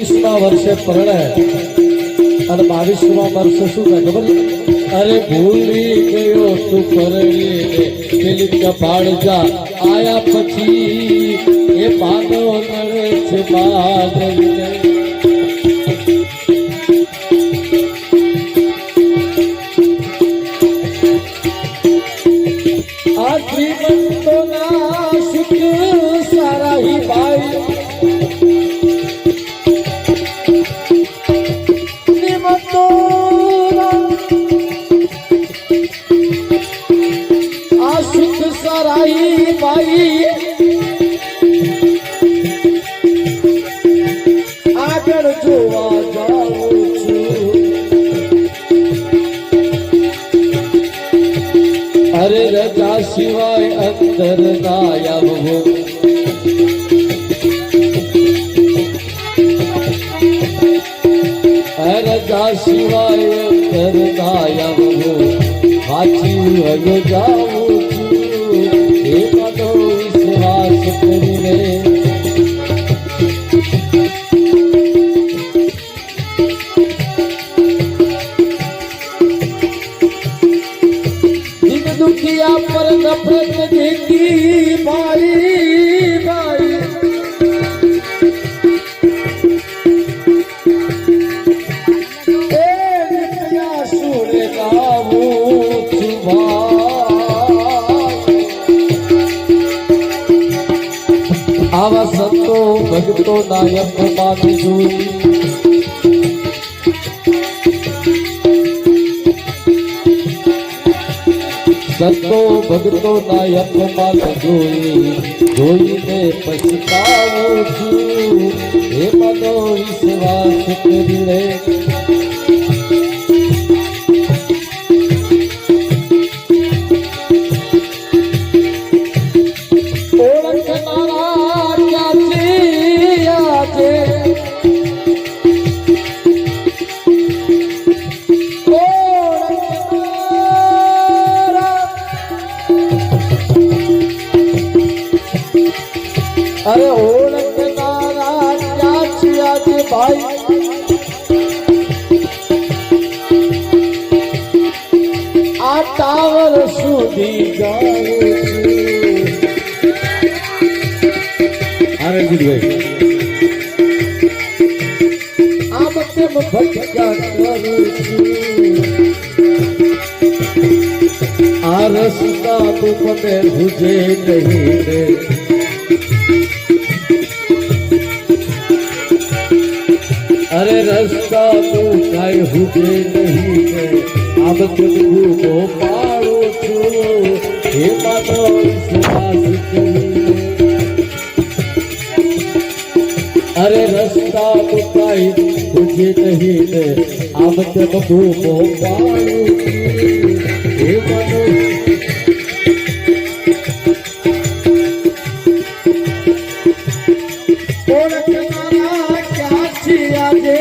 વીસમા વર્ષે પરણે અને બાવીસમાં વર્ષે શું થાય ખબર? અરે ભૂલી ગયો તું પરણીને પેલી કપાળ જા આયા પછી એ પાનો નડે છે બાદલને. ભાઈ આગળ જોવા જાઉં છું. અરે રજા સિવાય અંદર ના આવવું રજા સિવાય અંદર ના આવવું સાચી હજો જાઉં વિશ્વાસ સંતો ભક્તો નાયક માની જોઈ સંતો ભક્તો નાયક માન જોઈ જોઈને પછતાવું છું. હે મનો વિશ્વાસ કરીને ભાઈ આ ટાવર સુધી જાઉં છું. રણજીતભાઈ. આમ તેમ ભટકા કરું છું. આ રસ્તા તું મને ભૂજે નહીં તું ભૂજે નહીં આ બધું તેમ ભૂગો પાડું છું. હે માનો અરે રસ્તા મુકાઈ તુझे નહીં આ બધું ભૂખો પાડું હે મનો ઓળખનારા ક્યાંથી આજે આ ધબકી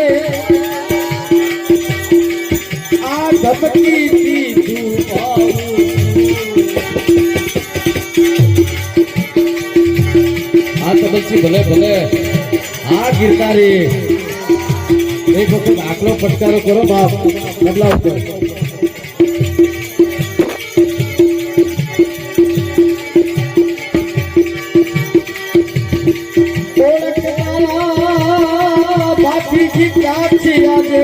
તબક્કી ભલે ભલે આ ગિરનારી એક વખત આટલો ફટકારો કરો બાપ બદલાવ કરો બાપીજી ક્યાંથી આજે